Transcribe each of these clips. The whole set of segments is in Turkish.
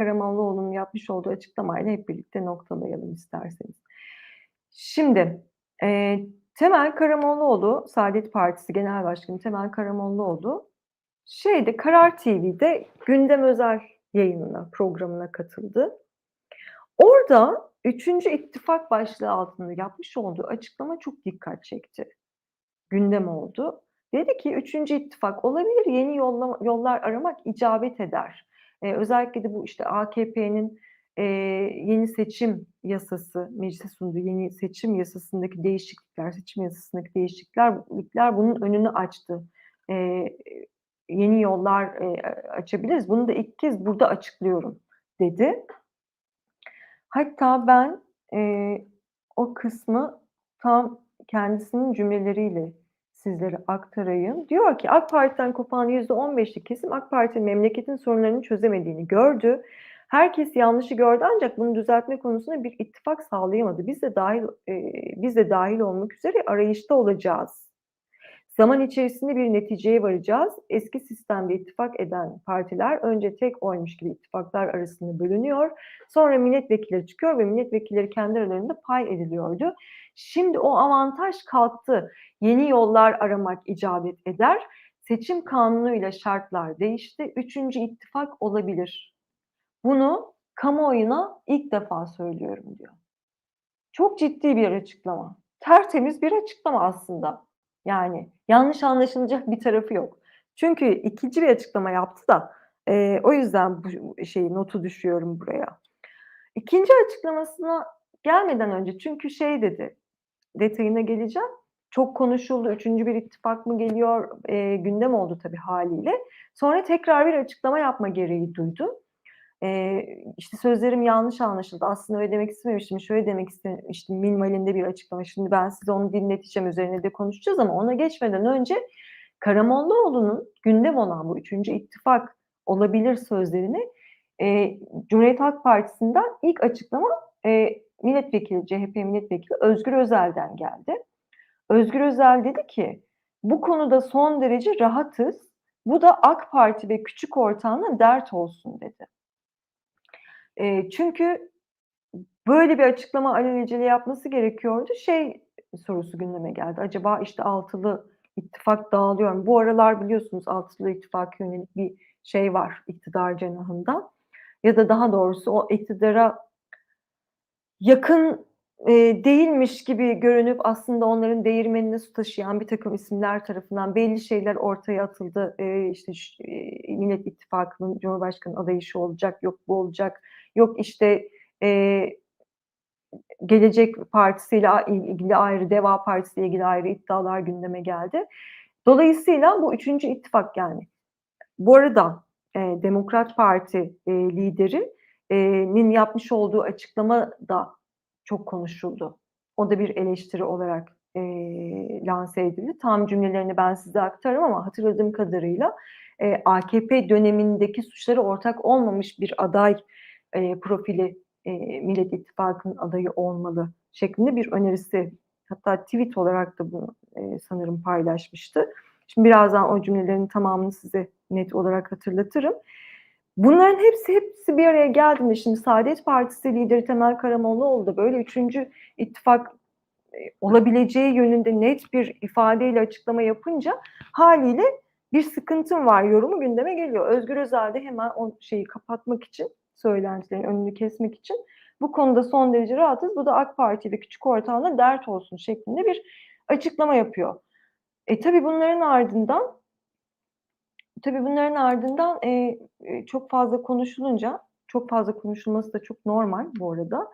Karamollaoğlu'nun yapmış olduğu açıklamayla hep birlikte noktalayalım isterseniz. Şimdi e, Temel Karamollaoğlu, Saadet Partisi Genel Başkanı Temel Karamollaoğlu şeyde Karar TV'de gündem özel yayınına, programına katıldı. Orada üçüncü ittifak başlığı altında yapmış olduğu açıklama çok dikkat çekti. Gündem oldu. Dedi ki üçüncü ittifak olabilir, yeni yolla, yollar aramak icabet eder. Ee, özellikle de bu işte AKP'nin e, yeni seçim yasası, meclise sunduğu yeni seçim yasasındaki değişiklikler, seçim yasasındaki değişiklikler bunun önünü açtı. Ee, yeni yollar e, açabiliriz. Bunu da ilk kez burada açıklıyorum dedi. Hatta ben e, o kısmı tam kendisinin cümleleriyle sizlere aktarayım. Diyor ki AK Parti'den kopan %15'lik kesim AK Parti memleketin sorunlarını çözemediğini gördü. Herkes yanlışı gördü ancak bunu düzeltme konusunda bir ittifak sağlayamadı. Biz de dahil e, biz de dahil olmak üzere arayışta olacağız. Zaman içerisinde bir neticeye varacağız. Eski sistemde ittifak eden partiler önce tek oymuş gibi ittifaklar arasında bölünüyor. Sonra milletvekilleri çıkıyor ve milletvekilleri kendi aralarında pay ediliyordu. Şimdi o avantaj kalktı. Yeni yollar aramak icabet eder. Seçim kanunuyla şartlar değişti. Üçüncü ittifak olabilir. Bunu kamuoyuna ilk defa söylüyorum diyor. Çok ciddi bir açıklama. Tertemiz bir açıklama aslında. Yani yanlış anlaşılacak bir tarafı yok. Çünkü ikinci bir açıklama yaptı da e, o yüzden bu şeyi notu düşüyorum buraya. İkinci açıklamasına gelmeden önce çünkü şey dedi detayına geleceğim. Çok konuşuldu. Üçüncü bir ittifak mı geliyor? E, gündem oldu tabii haliyle. Sonra tekrar bir açıklama yapma gereği duydu. E, işte sözlerim yanlış anlaşıldı. Aslında öyle demek istememiştim. Şöyle demek istemiştim. Minimalinde bir açıklama. Şimdi ben size onu dinleteceğim. Üzerine de konuşacağız ama ona geçmeden önce Karamollaoğlu'nun gündem olan bu üçüncü ittifak olabilir sözlerini e, Cumhuriyet Halk Partisi'nden ilk açıklama e, milletvekili, CHP milletvekili Özgür Özel'den geldi. Özgür Özel dedi ki bu konuda son derece rahatız. Bu da AK Parti ve küçük ortağına dert olsun dedi. E, çünkü böyle bir açıklama alelacele yapması gerekiyordu. Şey sorusu gündeme geldi. Acaba işte altılı ittifak dağılıyor mu? Bu aralar biliyorsunuz altılı ittifak yönelik bir şey var iktidar cenahında. Ya da daha doğrusu o iktidara yakın e, değilmiş gibi görünüp aslında onların değirmenine su taşıyan bir takım isimler tarafından belli şeyler ortaya atıldı. E, işte e, Millet İttifakı'nın Cumhurbaşkanı adayı şu olacak, yok bu olacak, yok işte e, Gelecek Partisi ile ilgili ayrı, Deva Partisi ile ilgili ayrı iddialar gündeme geldi. Dolayısıyla bu üçüncü ittifak yani. Bu arada e, Demokrat Parti e, liderinin yapmış olduğu açıklama da çok konuşuldu. O da bir eleştiri olarak e, lanse edildi. Tam cümlelerini ben size aktarım ama hatırladığım kadarıyla e, AKP dönemindeki suçları ortak olmamış bir aday e, profili e, Millet İttifakı'nın adayı olmalı şeklinde bir önerisi hatta tweet olarak da bunu e, sanırım paylaşmıştı. Şimdi birazdan o cümlelerin tamamını size net olarak hatırlatırım. Bunların hepsi hepsi bir araya geldiğinde şimdi Saadet Partisi lideri Temel Karamollaoğlu da böyle üçüncü ittifak e, olabileceği yönünde net bir ifadeyle açıklama yapınca haliyle bir sıkıntım var yorumu gündeme geliyor. Özgür Özel de hemen o şeyi kapatmak için söylentilerin önünü kesmek için bu konuda son derece rahatız. Bu da AK Parti ve küçük ortağına dert olsun şeklinde bir açıklama yapıyor. E tabii bunların ardından tabii bunların ardından e, çok fazla konuşulunca çok fazla konuşulması da çok normal bu arada.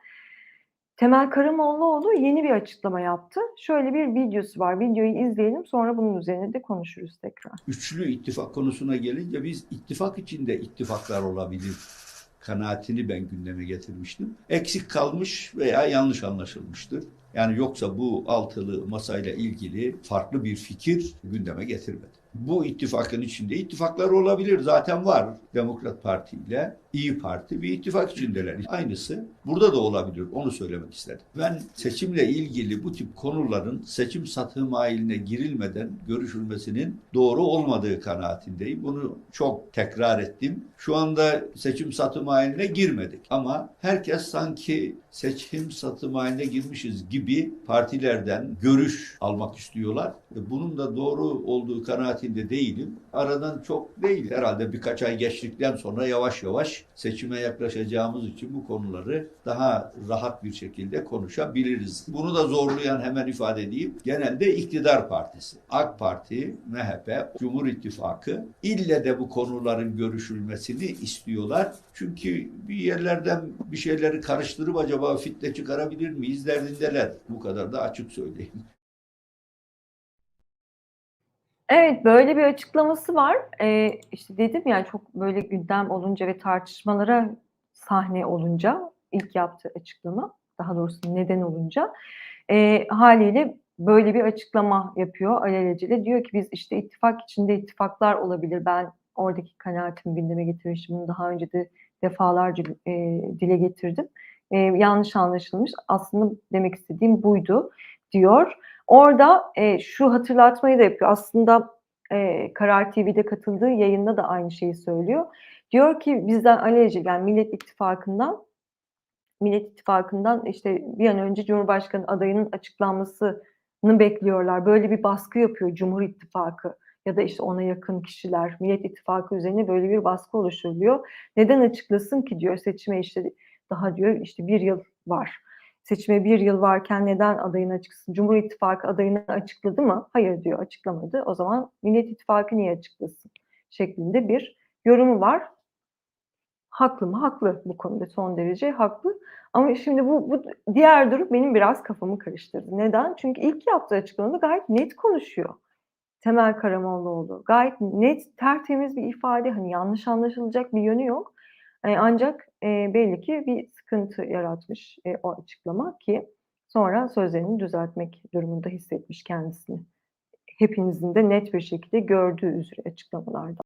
Temel Karamollaoğlu yeni bir açıklama yaptı. Şöyle bir videosu var. Videoyu izleyelim sonra bunun üzerine de konuşuruz tekrar. Üçlü ittifak konusuna gelince biz ittifak içinde ittifaklar olabilir kanaatini ben gündeme getirmiştim. Eksik kalmış veya yanlış anlaşılmıştır. Yani yoksa bu altılı masayla ilgili farklı bir fikir gündeme getirmedi. Bu ittifakın içinde ittifaklar olabilir. Zaten var Demokrat Parti ile. İyi Parti bir ittifak içindeler. Aynısı burada da olabilir. Onu söylemek istedim. Ben seçimle ilgili bu tip konuların seçim satı mailine girilmeden görüşülmesinin doğru olmadığı kanaatindeyim. Bunu çok tekrar ettim. Şu anda seçim satı mailine girmedik. Ama herkes sanki seçim satı mailine girmişiz gibi partilerden görüş almak istiyorlar. E, Bunun da doğru olduğu kanaatinde değilim. Aradan çok değil. Herhalde birkaç ay geçtikten sonra yavaş yavaş seçime yaklaşacağımız için bu konuları daha rahat bir şekilde konuşabiliriz. Bunu da zorlayan hemen ifade edeyim. Genelde iktidar partisi. AK Parti, MHP, Cumhur İttifakı ille de bu konuların görüşülmesini istiyorlar. Çünkü bir yerlerden bir şeyleri karıştırıp acaba fitne çıkarabilir miyiz derdindeler. Bu kadar da açık söyleyeyim. Evet, böyle bir açıklaması var. Eee, işte dedim ya çok böyle gündem olunca ve tartışmalara sahne olunca ilk yaptığı açıklama, daha doğrusu neden olunca eee hâliyle böyle bir açıklama yapıyor alelacele. Diyor ki biz işte ittifak içinde ittifaklar olabilir. Ben oradaki kanaatimi gündeme getirmiştim. Bunu daha önce de defalarca eee, dile getirdim. Eee, yanlış anlaşılmış. Aslında demek istediğim buydu diyor. Orada eee, şu hatırlatmayı da yapıyor. Aslında eee, Karar TV'de katıldığı yayında da aynı şeyi söylüyor. Diyor ki bizden alelacele yani Millet İttifakı'ndan Millet İttifakı'ndan işte bir an önce Cumhurbaşkanı adayının açıklanmasını bekliyorlar. Böyle bir baskı yapıyor Cumhur İttifakı ya da işte ona yakın kişiler. Millet İttifakı üzerine böyle bir baskı oluşturuluyor. Neden açıklasın ki diyor seçime işte daha diyor işte bir yıl var. Seçime bir yıl varken neden adayını açıklasın? Cumhur İttifakı adayını açıkladı mı? Hayır diyor açıklamadı. O zaman Millet İttifakı niye açıklasın? Şeklinde bir yorumu var. Haklı mı? Haklı bu konuda son derece haklı. Ama şimdi bu, bu diğer durum benim biraz kafamı karıştırdı. Neden? Çünkü ilk yaptığı açıklamada gayet net konuşuyor. Temel Karamollaoğlu. Gayet net, tertemiz bir ifade. Hani yanlış anlaşılacak bir yönü yok. Eee, ancak eee, belli ki bir sıkıntı yaratmış eee, o açıklama ki sonra sözlerini düzeltmek durumunda hissetmiş kendisini. Hepinizin de net bir şekilde gördüğü üzere açıklamalardan.